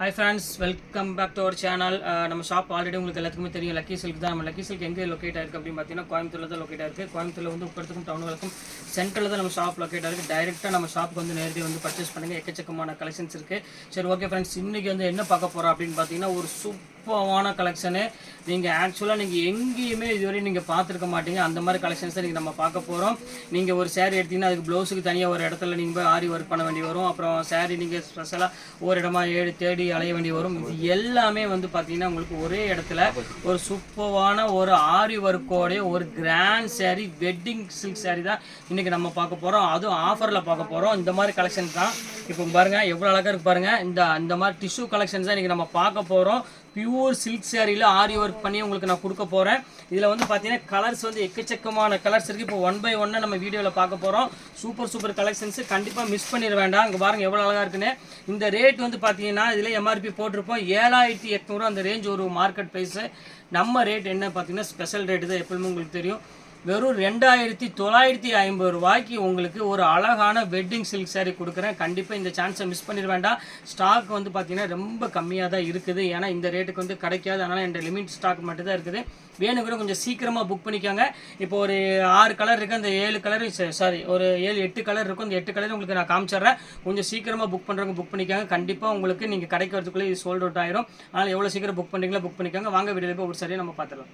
Hi friends welcome back to our channel நம்ம shop already உங்களுக்கு எல்லாத்துக்குமே தெரியும். லக்கி சில்க் தான். நம்ம லக்கி சில்க் எங்கே லொக்கேட் ஆயிருக்கு அப்படின்னு பார்த்தீங்கன்னா கோயம்புத்தூரில் தான் லொக்கேட் ஆயிருக்கு. கோயம்புத்தூரில் வந்து உட்படுத்துக்கும் டவுனுகளுக்கும் சென்டரில் தான் நம்ம ஷாப் லொக்கேட் ஆயிருக்கு. டைரெக்டாக நம்ம ஷாப்புக்கு வந்து நேரடி வந்து பர்ச்சேஸ் பண்ணுங்கள் எக்கச்சக்கமான கலெக்ஷன்ஸ் இருக்குது சரி ஓகே ஃப்ரெண்ட்ஸ் இன்றைக்கி வந்து என்ன பார்க்க போகிறோம் அப்படின்னு பார்த்தீங்கன்னா ஒரு சூப் சூப்பரான கலெக்ஷனு நீங்கள் ஆக்சுவலாக நீங்கள் எங்கேயுமே இதுவரை நீங்கள் பார்த்துருக்க மாட்டீங்க. அந்த மாதிரி கலெக்ஷன்ஸ் தான் நீங்கள் நம்ம பார்க்க போகிறோம் நீங்கள் ஒரு சேரீ எடுத்தீங்கன்னா அதுக்கு ப்ளவுஸுக்கு தனியாக ஒரு இடத்துல நீங்கள் போய் ஆரி ஒர்க் பண்ண வேண்டி வரும். அப்புறம் சேரீ நீங்கள் ஸ்பெஷலாக ஒரு இடமா ஏழு தேடி அலைய வேண்டி வரும். இது எல்லாமே வந்து பார்த்தீங்கன்னா உங்களுக்கு ஒரே இடத்துல ஒரு சூப்பரான ஒரு ஆரி ஒர்க்கோடைய ஒரு grand sari wedding silk sari தான் இன்றைக்கி நம்ம பார்க்க போகிறோம் அதுவும் ஆஃபரில் பார்க்க போகிறோம் இந்த மாதிரி கலெக்ஷன் தான். இப்போ பாருங்கள் எவ்வளோ அழகாக இருக்கு பாருங்கள் இந்த இந்த மாதிரி டிஷ்யூ கலெக்ஷன்ஸ் தான் இன்றைக்கி நம்ம பார்க்க போகிறோம் பியூர் சில்க் சேரீல ஆரி ஒர்க் பண்ணி உங்களுக்கு நான் கொடுக்க போகிறேன் இதில் வந்து பார்த்தீங்கன்னா கலர்ஸ் வந்து எக்கச்சக்கமான கலர்ஸ் இருக்குது இப்போ ஒன் பை ஒன்னாக நம்ம வீடியோவில் பார்க்க போகிறோம் சூப்பர் சூப்பர் கலெக்ஷன்ஸ் கண்டிப்பாக மிஸ் பண்ணிட வேண்டாம். அங்கே பாருங்க எவ்வளோ அழகாக இருக்குன்னு. இந்த ரேட் வந்து பார்த்தீங்கன்னா இதில் எம்ஆர்பி போட்டிருப்போம். ஏழாயிரத்தி எட்நூறு அந்த ரேஞ்ச் ஒரு மார்க்கெட் ப்ரைஸு நம்ம ரேட் என்ன பார்த்தீங்கன்னா ஸ்பெஷல் ரேட்டு தான் எப்பவுமே உங்களுக்கு தெரியும். வெறும் ரெண்டாயிரத்தி தொள்ளாயிரத்தி ஐம்பது ரூபாய்க்கு உங்களுக்கு ஒரு அழகான வெட்டிங் சில்க் saree கொடுக்குறேன். கண்டிப்பாக இந்த சான்ஸை மிஸ் பண்ணிட வேண்டாம். ஸ்டாக் வந்து பார்த்தீங்கன்னா ரொம்ப கம்மியாக தான் இருக்குது. ஏன்னா இந்த ரேட்டுக்கு வந்து கிடைக்காது. அதனால் என் லிமிட் ஸ்டாக் மட்டும் தான் இருக்குது. வேணுங்கிற கொஞ்சம் சீக்கிரமாக புக் பண்ணிக்கோங்க. இப்போ ஒரு ஆறு கலர் இருக்குது அந்த ஏழு கலர் சாரி ஒரு ஏழு எட்டு கலர் இருக்கும். அந்த எட்டு கலர் உங்களுக்கு நான் காமிச்சிடுறேன். கொஞ்சம் சீக்கிரமாக புக் பண்ணுறவங்க புக் பண்ணிக்கோங்க. கண்டிப்பாக உங்களுக்கு நீங்கள் கிடைக்கிறதுக்குள்ளே இது சோல்ட் அவுட் ஆயிரும். அதனால் எவ்வளோ சீக்கிரம் புக் பண்ணுறீங்களோ புக் பண்ணிக்கோங்க. வாங்க வீடியோவில் போய் ஒரு சரியாக நம்ம பார்த்துடலாம்.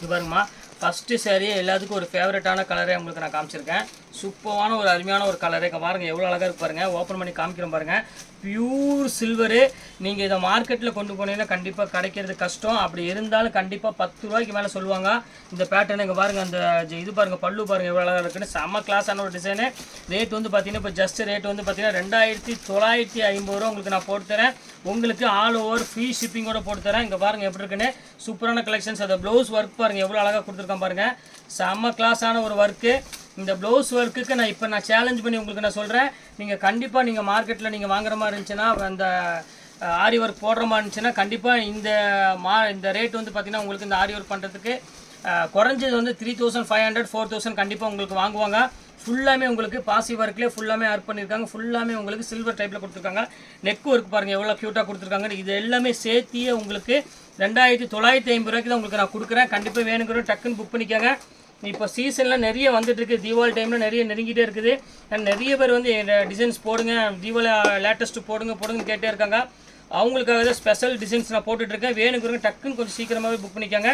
இது பாருங்கம்மா. ஃபஸ்ட்டு சேரீ எல்லாத்துக்கும் ஒரு ஃபேவரட்டான கலரே உங்களுக்கு நான் காமிச்சிருக்கேன். சூப்பரான ஒரு அருமையான ஒரு கலரே இங்கே பாருங்கள் எவ்வளோ அழகாக இருக்கு பாருங்கள் ஓப்பன் பண்ணி காமிக்கிறேன் பாருங்கள் பியூர் சில்வரு நீங்கள் இதை மார்க்கெட்டில் கொண்டு போனீங்கன்னா கண்டிப்பாக கிடைக்கிறது கஷ்டம். அப்படி இருந்தாலும் கண்டிப்பாக பத்து ரூபாய்க்கு மேலே சொல்லுவாங்க. இந்த பேட்டர்ன் இங்கே பாருங்கள் அந்த இது பாருங்கள் பல்லு பாருங்கள் எவ்வளோ அழகாக இருக்குன்னு. செம்ம கிளாஸான ஒரு டிசைனு ரேட் வந்து பார்த்தீங்கன்னா இப்போ ஜஸ்ட் ரேட் வந்து பார்த்தீங்கன்னா ரெண்டாயிரத்தி தொள்ளாயிரத்தி ஐம்பது ரூபா உங்களுக்கு நான் போட்டு தரேன். உங்களுக்கு ஆல் ஓவர் ஃப்ரீ ஷிப்பிங்கோட போட்டு தரேன். இங்கே பாருங்கள் எப்படி இருக்குன்னு. சூப்பரான கலெக்ஷன்ஸ் அந்த ப்ளவுஸ் ஒர்க் பாருங்கள் எவ்வளோ அழகாக கொடுத்துருக்கேன் பாருங்கள் செம்ம கிளாஸான ஒரு ஒர்க்கு இந்த ப்ளவுஸ் ஒர்க்குக்கு நான் இப்போ நான் சேலஞ்ச் பண்ணி உங்களுக்கு நான் சொல்கிறேன் நீங்கள் கண்டிப்பாக நீங்கள் மார்க்கெட்டில் நீங்கள் வாங்குற மாதிரி இருந்துச்சுன்னா அந்த ஆரி ஒர்க் போடுற மாதிரி இருந்துச்சுன்னா கண்டிப்பாக இந்த மா இந்த ரேட் வந்து பார்த்திங்கன்னா உங்களுக்கு இந்த ஆரி ஒர்க் பண்ணுறதுக்கு குறைஞ்சது வந்து three thousand five hundred four thousand கண்டிப்பாக உங்களுக்கு வாங்குவாங்க. ஃபுல்லாமே உங்களுக்கு பாசி ஒர்க்லேயே ஃபுல்லாமே ஆட் பண்ணியிருக்காங்க ஃபுல்லாமே உங்களுக்கு சில்வர் டைப்பில் கொடுத்துருக்காங்க. நெக் ஒர்க் பாருங்கள் எவ்வளோ க்யூட்டாக கொடுத்துருக்காங்க இது எல்லாமே சேர்த்தியே உங்களுக்கு ரெண்டாயிரத்தி தொள்ளாயிரத்தி ஐம்பது ரூபாய்க்கு தான் உங்களுக்கு நான் கொடுக்குறேன். கண்டிப்பாக வேணுங்கிற டக்குன்னு புக் பண்ணிக்கோங்க. இப்போ சீசன்லாம் நிறைய வந்துட்டுருக்கு தீபாவளி டைமில் நிறைய நெருங்கிட்டே இருக்குது. நிறைய பேர் வந்து டிசைன்ஸ் போடுங்க. தீபாவளி லேட்டஸ்ட்டு போடுங்க போடுங்கன்னு கேட்டே இருக்காங்க. அவங்களுக்காக தான் ஸ்பெஷல் டிசைன்ஸ் நான் போட்டுட்ருக்கேன் வேணுங்கிறவங்க டக்குன்னு கொஞ்சம் சீக்கிரமாகவே புக் பண்ணிக்கோங்க.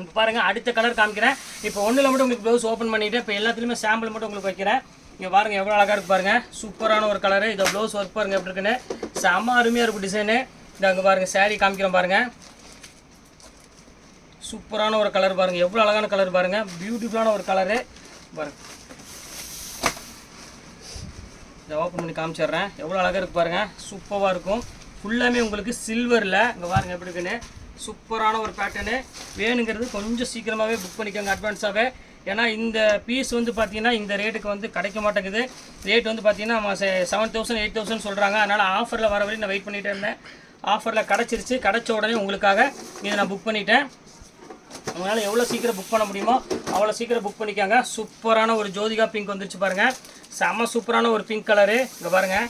இப்போ பாருங்கள் அடுத்த கலர் காமிக்கிறேன். இப்போ ஒன்றில் மட்டும் உங்களுக்கு ப்ளவுஸ் ஓப்பன் பண்ணிவிட்டு இப்போ எல்லாத்துலேயுமே சாம்பிள் மட்டும் உங்களுக்கு வைக்கிறேன். இங்கே பாருங்கள் எவ்வளோ அழகாக இருக்கு பாருங்கள் சூப்பரான ஒரு கலரு இதை ப்ளவுஸ் ஒர்க் பாருங்கள் எப்படி இருக்குன்னு. செம்ம அருமையாக இருக்கும் டிசைனு இந்த அங்கே பாருங்கள் சேரீ காமிக்கிறேன் பாருங்கள் சூப்பரான ஒரு கலர் பாருங்கள் எவ்வளோ அழகான கலர் பாருங்கள் பியூட்டிஃபுல்லான ஒரு கலரு பாருங்கள் இதை ஓப்பன் பண்ணி காமிச்சிடுறேன். எவ்வளோ அழகாக இருக்கு பாருங்கள் சூப்பராக இருக்கும். ஃபுல்லாமே உங்களுக்கு சில்வரில் இங்கே பாருங்கள் எப்படி இருக்குன்னு. சூப்பரான ஒரு பேட்டர்னு வேணுங்கிறது கொஞ்சம் சீக்கிரமாகவே புக் பண்ணிக்கோங்க அட்வான்ஸாகவே ஏன்னா இந்த பீஸ் வந்து பார்த்தீங்கன்னா இந்த ரேட்டுக்கு வந்து கிடைக்க மாட்டேங்குது. ரேட் வந்து பார்த்தீங்கன்னா செவன் தௌசண்ட் எயிட் தௌசண்ட் சொல்கிறாங்க அதனால் ஆஃபரில் வர வரையும் நான் வெயிட் பண்ணிகிட்டே இருந்தேன். ஆஃபரில் கிடச்சிருச்சு. கிடச்ச உடனே உங்களுக்காக இதை நான் புக் பண்ணிட்டேன். உங்களால் எவ்வளோ சீக்கிரம் புக் பண்ண முடியுமோ அவ்வளோ சீக்கிரம் புக் பண்ணிக்கோங்க. சூப்பரான ஒரு ஜோதிகா பிங்க் வந்துருச்சு பாருங்கள் செம்ம சூப்பரான ஒரு பிங்க் கலரு இங்கே பாருங்கள்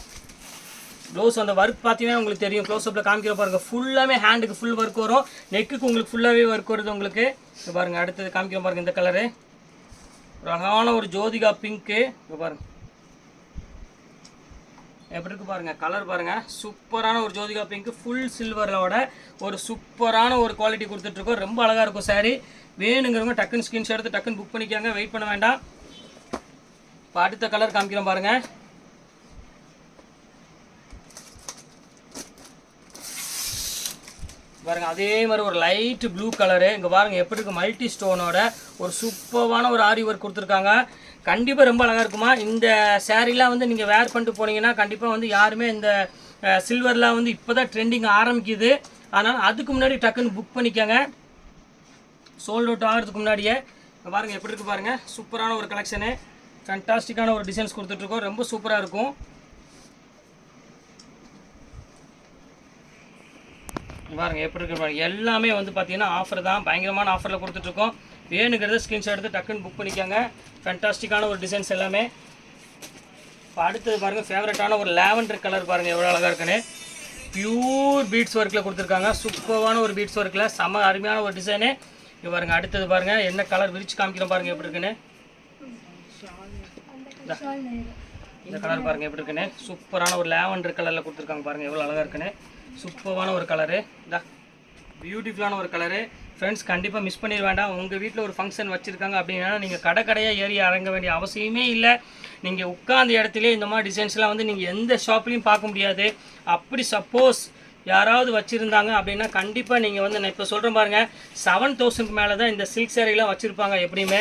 ப்ளவுஸ் அந்த ஒர்க் பார்த்தீங்கன்னா உங்களுக்கு தெரியும். க்ளோஸ்அப்பில் காமிக்கிற பாருங்கள் ஃபுல்லாமே ஹேண்டுக்கு ஃபுல் ஒர்க் வரும். நெக்குக்கு உங்களுக்கு ஃபுல்லாகவே ஒர்க் வருது உங்களுக்கு. பாருங்கள் அடுத்தது காமிக்கிற பாருங்கள் இந்த கலரு ஒரு அழகான ஒரு ஜோதிகா பிங்க்கு இங்கே பாருங்கள் எப்படி இருக்கு பாருங்க கலர் பாருங்க. சூப்பரான ஒரு ஜோதிகா பிங்க் ஃபுல் சில்வரோட ஒரு சூப்பரான ஒரு குவாலிட்டி கொடுத்துட்ருக்கோம் ரொம்ப அழகாக இருக்கும் saree. வேணுங்கிறவங்க டக்குன்னு ஸ்கிரீன்ஷாட் எடுத்து டக்குன்னு புக் பண்ணிக்காங்க. வெயிட் பண்ண வேண்டாம். இப்போ அடுத்த கலர் காமிக்கிறோம் பாருங்க. பாருங்க அதே மாதிரி ஒரு லைட் ப்ளூ கலரு இங்கே பாருங்க எப்படி இருக்கு மல்டி ஸ்டோனோட ஒரு சூப்பரான ஒரு ஆரி ஒர்க் கொடுத்துருக்காங்க. கண்டிப்பாக ரொம்ப அழகாக இருக்குமா? இந்த சாரீலாம் வந்து நீங்கள் வேர் பண்ணிட்டு போனீங்கன்னா கண்டிப்பாக வந்து யாருமே இந்த சில்வர்லாம் வந்து இப்போ தான் ட்ரெண்டிங் ஆரம்பிக்குது. அதனால் அதுக்கு முன்னாடி டக்குன்னு புக் பண்ணிக்கோங்க. சோல்ட் அவுட் ஆகிறதுக்கு முன்னாடியே. பாருங்கள் பாருங்க எப்படி இருக்கு பாருங்கள் சூப்பரான ஒரு கலெக்ஷனு ஃபண்டாஸ்டிக்கான ஒரு டிசைன்ஸ் கொடுத்துட்ருக்கோம் ரொம்ப சூப்பராக இருக்கும். பாருங்கள் எப்படி இருக்கு பாருங்கள் எல்லாமே வந்து பார்த்தீங்கன்னா ஆஃபர் தான். பயங்கரமான ஆஃபரில் கொடுத்துட்ருக்கோம். வேணுங்கிறத ஸ்க்ரீன்ஷாட் எடுத்து டக்குன்னு புக் பண்ணிக்கோங்க. ஃபென்டாஸ்டிக்கான ஒரு டிசைன்ஸ் எல்லாமே. இப்போ அடுத்தது பாருங்கள் ஃபேவரட்டான ஒரு லேவண்டர் கலர் பாருங்கள் எவ்வளோ அழகாக இருக்குன்னு. பியூர் பீட்ஸ் ஒர்க்கில் கொடுத்துருக்காங்க. சூப்பரான ஒரு பீட்ஸ் ஒர்க்கில் செம அருமையான ஒரு டிசைனு இங்க பாருங்க அடுத்தது பாருங்கள் என்ன கலர் விரிச்சு காமிக்கிறோம் பாருங்கள் எப்படி இருக்குன்னு. இந்த கலர் பாருங்கள் எப்படி இருக்குன்னு. சூப்பரான ஒரு லேவண்டர் கலரில் கொடுத்துருக்காங்க பாருங்கள் எவ்வளோ அழகாக இருக்குன்னு. சூப்பரான ஒரு கலரு இதா பியூட்டிஃபுல்லான ஒரு கலரு ஃப்ரெண்ட்ஸ் கண்டிப்பாக மிஸ் பண்ணிட வேண்டாம். உங்கள் வீட்டில் ஒரு ஃபங்க்ஷன் வச்சுருக்காங்க அப்படின்னா நீங்கள் கடை கடையாக ஏறி இறங்க வேண்டிய அவசியமே இல்லை. நீங்கள் உட்காந்த இடத்துல இந்த மாதிரி டிசைன்ஸ்லாம் வந்து நீங்கள் எந்த ஷாப்லேயும் பார்க்க முடியாது. அப்படி சப்போஸ் யாராவது வச்சுருந்தாங்க அப்படின்னா கண்டிப்பாக நீங்கள் வந்து நான் இப்போ சொல்கிறேன் பாருங்கள் செவன் தௌசண்ட்க்கு மேலே தான் இந்த சில்க் சேரீலாம் வச்சுருப்பாங்க எப்படியுமே.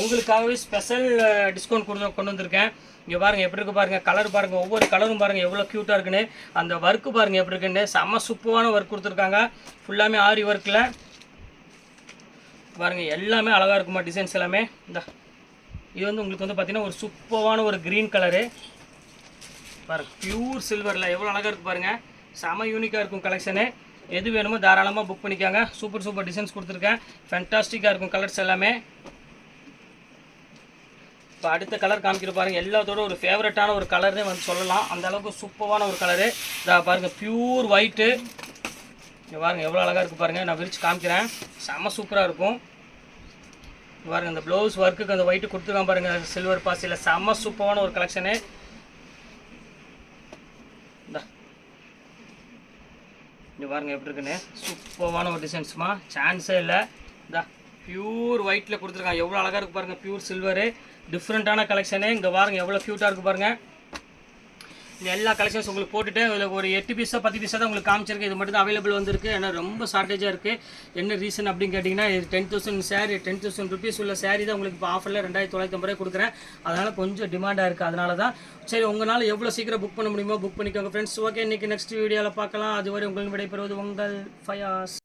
உங்களுக்காகவே ஸ்பெஷல் டிஸ்கவுண்ட் கொண்டு கொண்டு வந்திருக்கேன். இங்கே பாருங்கள் எப்படி இருக்கு பாருங்கள் கலர் பாருங்கள் ஒவ்வொரு கலரும் பாருங்கள் எவ்வளோ க்யூட்டாக இருக்குன்னு. அந்த ஒர்க்கு பாருங்கள் எப்படி இருக்குன்னு. செம்ம சூப்பரான ஒர்க் கொடுத்துருக்காங்க. ஃபுல்லாமே ஆரி ஒர்க்கில் பாருங்கள் எல்லாமே அழகாக இருக்குமா டிசைன்ஸ் எல்லாமே. இந்த. இது வந்து உங்களுக்கு வந்து பார்த்தீங்கன்னா ஒரு சூப்பரான ஒரு க்ரீன் கலரு பாருங்கள் ப்யூர் சில்வரில் எவ்வளோ அழகாக இருக்குது பாருங்கள் செம யூனிக்காக இருக்கும் கலெக்ஷனு எது வேணுமோ தாராளமாக புக் பண்ணிக்காங்க. சூப்பர் சூப்பர் டிசைன்ஸ் கொடுத்துருக்கேன். ஃபென்டாஸ்டிக்காக இருக்கும் கலர்ஸ் எல்லாமே. இப்போ அடுத்த கலர் காமிக்கிற பாருங்க. எல்லாத்தோட ஒரு ஃபேவரட்டான ஒரு கலர்னே வந்து சொல்லலாம். அந்த அளவுக்கு சூப்பரான ஒரு கலரு இதா பாருங்கள் பியூர் ஒயிட்டு இங்கே பாருங்கள் எவ்வளோ அழகாக இருக்குது பாருங்கள் நான் விரித்து காமிக்கிறேன். செம்ம சூப்பராக இருக்கும். பாருங்கள் இந்த ப்ளவுஸ் ஒர்க்குக்கு அந்த ஒயிட்டு கொடுத்துருக்கான் பாருங்கள் சில்வர் பாசியில். செம்ம சூப்பரான ஒரு கலெக்ஷனு இங்கே பாருங்கள் பாருங்க எப்படி இருக்குன்னு. சூப்பரான ஒரு டிசைன்ஸ்மா சான்ஸே இல்லை. இதா பியூர் ஒயிட்டில் கொடுத்துருக்காங்க. எவ்வளோ அழகாக இருக்கு பாருங்கள் பியூர் சில்வரு டிஃப்ரெண்ட்டான கலெக்ஷனு இங்கே பாருங்க எவ்வளோ க்யூட்டாக இருக்கு பாருங்கள் இந்த எல்லா கலெக்ஷன்ஸ் உங்களுக்கு போட்டுட்டு இதில் ஒரு எட்டு பீஸா பத்து பீஸா தான் உங்களுக்கு காமிச்சிருக்கு இது மட்டும் தான் அவைலபிள் வந்திருக்கு. ஏன்னா ரொம்ப ஷார்ட்டேஜாக இருக்குது என்ன ரீசன் அப்படின்னு கேட்டிங்கன்னா இது ten thousand sari ten thousand rupees உள்ள சேரீ தான் உங்களுக்கு இப்போ ஆஃபரில் ரெண்டாயிரத்தி தொள்ளாயிரத்தி ஐம்பது கொடுக்குறேன். அதனால் கொஞ்சம் டிமாண்டாக இருக்குது அதனால தான் சரி உங்களால் எவ்வளோ சீக்கிரம் புக் பண்ண முடியுமோ புக் பண்ணிக்கோங்க ஃப்ரெண்ட்ஸ் ஓகே இன்றைக்கி நெக்ஸ்ட் வீடியோவில் பார்க்கலாம். அதுவரை உங்களுக்கு விடைபெறுவது உங்கள் ஃபயாஸ்